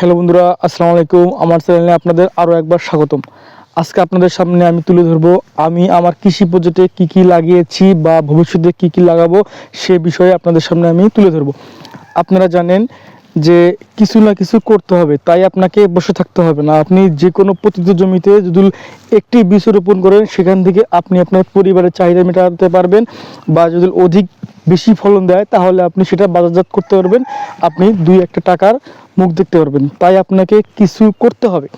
Hello বন্ধুরা, আসসালামু আলাইকুম। আমার চ্যানেলে আপনাদের আরও একবার স্বাগতম। আজকে আপনাদের সামনে আমি তুলে ধরবো, আমি আমার কৃষি প্রজেক্টে কি কি লাগিয়েছি বা ভবিষ্যতে কি কি লাগাবো সে বিষয়ে আপনাদের সামনে আমি তুলে ধরবো। আপনারা জানেন যে কিছু না কিছু করতে হবে, তাই আপনাকে বসে থাকতে হবে না। আপনি যে কোনো পতিত জমিতে যদি একটি বীজ রোপণ করেন, সেখান থেকে আপনি আপনার পরিবারের চাহিদা মেটাতে পারবেন বা যদি অধিক বেশি ফলন দেয়, তাহলে আপনি সেটা বাজারজাত করতে পারবেন। আপনি দুই একটা টাকার মুখ দেখতে পারবেন। তাই আপনাকে কিছু করতে হবে।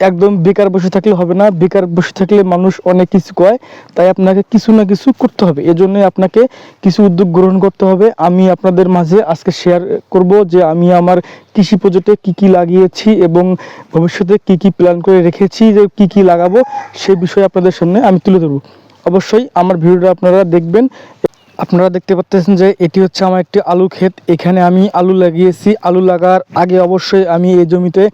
একদম বেকার বসে থাকলে হবে না, বেকার বসে থাকলে মানুষ অনেক কিছু কয়, তাই আপনাকে কিছু না কিছু করতে হবে। এজন্য আপনাকে কিছু উদ্যোগ গ্রহণ করতে হবে। আমি আপনাদের মাঝে আজকে শেয়ার করব যে আমি আমার কৃষি প্রজেক্টে কি কি লাগিয়েছি এবং ভবিষ্যতে কি কি প্ল্যান করে রেখেছি, যে কি কি লাগাবো, সে বিষয়ে আপনাদের সামনে আমি তুলে ধরবো। অবশ্যই আমার ভিডিওটা আপনারা দেখবেন। আপনারা দেখতে পাচ্ছেন যে এটি হচ্ছে আমার একটি আলু ক্ষেত। এখানে আমি আলু লাগিয়েছি। আলু লাগার আগে অবশ্যই আমি এই জমিতে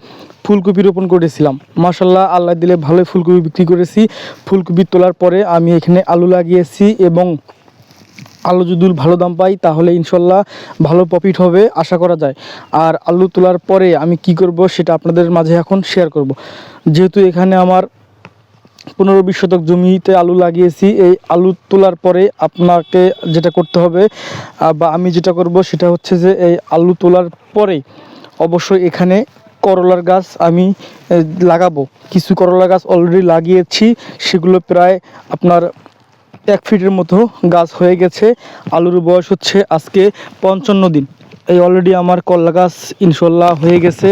ফুলকপি রোপণ করেছিলাম। মাসাল্লাহ আল্লাহ দিলে ভালোই ফুলকপি বিক্রি করেছি। ফুলকপি তোলার পরে আমি এখানে আলু লাগিয়েছি এবং আলু যদি ভালো দাম পাই তাহলে ইনশাল্লাহ ভালো প্রফিট হবে, আশা করা যায়। আর আলু তোলার পরে আমি কি করব সেটা আপনাদের মাঝে এখন শেয়ার করব। যেহেতু এখানে আমার পনেরো বিশ শতক জমিতে আলু লাগিয়েছি, এই আলু তোলার পরে আপনাকে যেটা করতে হবে বা আমি যেটা করব সেটা হচ্ছে যে এই আলু তোলার পরে অবশ্যই এখানে করলার গাছ আমি লাগাবো। কিছু করলা গাছ অলরেডি লাগিয়েছি, সেগুলো প্রায় আপনার এক ফিটের মতো গাছ হয়ে গেছে। আলুর বয়স হচ্ছে আজকে পঞ্চান্ন দিন। এই অলরেডি আমার করলা গাছ ইনশাল্লাহ হয়ে গেছে।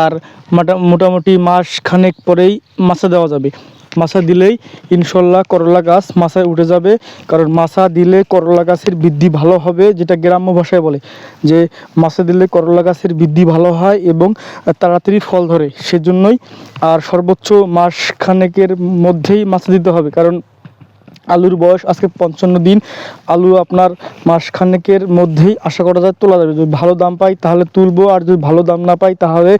আর মোটা, মোটামুটি মাস খানেক পরেই মাছা দেওয়া যাবে। মাছা দিলেই ইনশাল্লাহ করলা গাছ মাছায় উঠে যাবে। কারণ মাছা দিলে করলা গাছের বৃদ্ধি ভালো হবে, যেটা গ্রাম্য ভাষায় বলে, যে মাছা দিলে করলা গাছের বৃদ্ধি ভালো হয় এবং তাড়াতাড়ি ফল ধরে। সেজন্যই আর সর্বোচ্চ মাস খানেকের মধ্যেই মাছা দিতে হবে। কারণ আলুর বয়স আজকে পঞ্চান্ন দিন। আলু আপনার মাসখানেকের মধ্যেই আশা করা যায় তোলা যাবে। যদি ভালো দাম পাই তাহলে তুলবো, আর যদি ভালো দাম না পাই তাহলে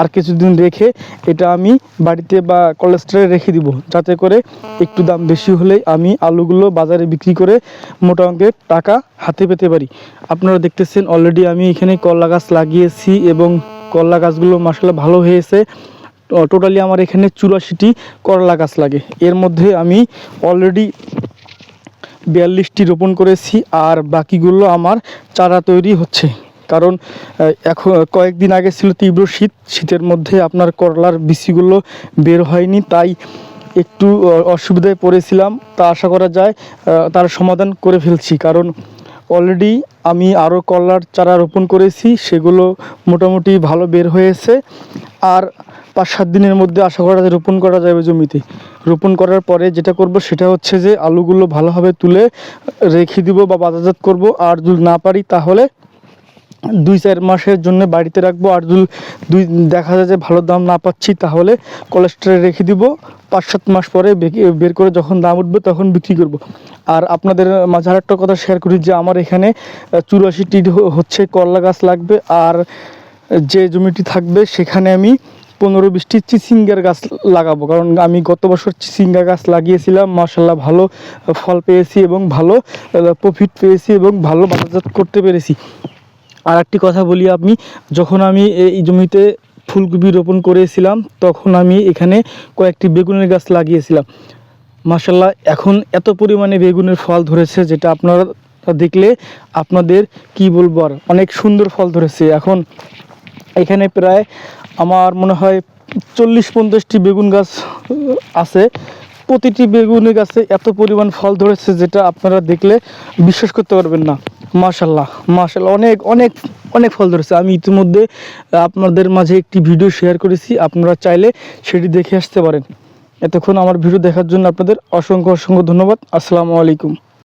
আর কিছুদিন রেখে এটা আমি বাড়িতে বা কোলেস্ট্রলে রেখে দিব। যাতে করে একটু দাম বেশি হলেই আমি আলুগুলো বাজারে বিক্রি করে মোটা অঙ্কের টাকা হাতে পেতে পারি। আপনারা দেখতেছেন অলরেডি আমি এখানে করলা গাছ লাগিয়েছি এবং করলা গাছগুলো মাসাল্লাহ ভালো হয়েছে। টোটালি আমার এখানে চুরাশিটি করলা গাছ লাগে। এর মধ্যে আমি অলরেডি বিয়াল্লিশটি রোপণ করেছি আর বাকিগুলো আমার চারা তৈরি হচ্ছে। কারণ এখন কয়েকদিন আগে ছিল তীব্র শীত, শীতের মধ্যে আপনার করলার বিচিগুলো বের হয়নি, তাই একটু অসুবিধায় পড়েছিলাম। তা আশা করা যায় তার সমাধান করে ফেলছি। কারণ অলরেডি আমি আরও করলার চারা রোপণ করেছি, সেগুলো মোটামুটি ভালো বের হয়েছে। আর পাঁচ সাত দিনের মধ্যে আশা করা যায় রোপণ করা যাবে জমিতে। রোপণ করার পরে যেটা করব সেটা হচ্ছে যে আলুগুলো ভালোভাবে তুলে রেখে দিব বা বাজারজাত করব। আর যদি না পারি তাহলে দুই চার মাসের জন্য বাড়িতে রাখব। আর যদি দুই দেখা যায় যে ভালো দাম না পাচ্ছি তাহলে কোলেস্ট্রলে রেখে দিব। পাঁচ সাত মাস পরে বের করে যখন দাম উঠবে তখন বিক্রি করব। আর আপনাদের মাঝে আর একটা কথা শেয়ার করি যে আমার এখানে চুরাশিটি হচ্ছে করলা গাছ লাগবে। আর যে জমিটি থাকবে সেখানে আমি পনেরো বিশটি চিচিঙ্গার গাছ লাগাবো। কারণ আমি গত বছর চিচিঙ্গা গাছ লাগিয়েছিলাম মার্শাল্লাহ ভালো ফল পেয়েছি এবং ভালো প্রফিট পেয়েছি এবং ভালো বাজারজাত করতে পেরেছি। আর একটি কথা বলি আমি যখন আমি এই জমিতে ফুলকপি রোপণ করেছিলাম, তখন আমি এখানে কয়েকটি বেগুনের গাছ লাগিয়েছিলাম। মাসাল্লাহ এখন এত পরিমাণে বেগুনের ফল ধরেছে যেটা আপনারা দেখলে আপনাদের কি বলব আর, অনেক সুন্দর ফল ধরেছে। এখন এখানে প্রায় আমার মনে হয় চল্লিশ পঞ্চাশটি বেগুন গাছ আছে। প্রতিটি বেগুনের গাছে এত পরিমাণ ফল ধরেছে যেটা আপনারা দেখলে বিশ্বাস করতে পারবেন না। মাশাল্লাহ মাশাল্লাহ অনেক অনেক অনেক ফল ধরেছে। আমি ইতিমধ্যে আপনাদের মাঝে একটি ভিডিও শেয়ার করেছি। আপনারা চাইলে সেটি দেখে আসতে পারেন। এতক্ষণ আমার ভিডিও দেখার জন্য আপনাদের অসংখ্য অসংখ্য ধন্যবাদ। আসসালামু আলাইকুম।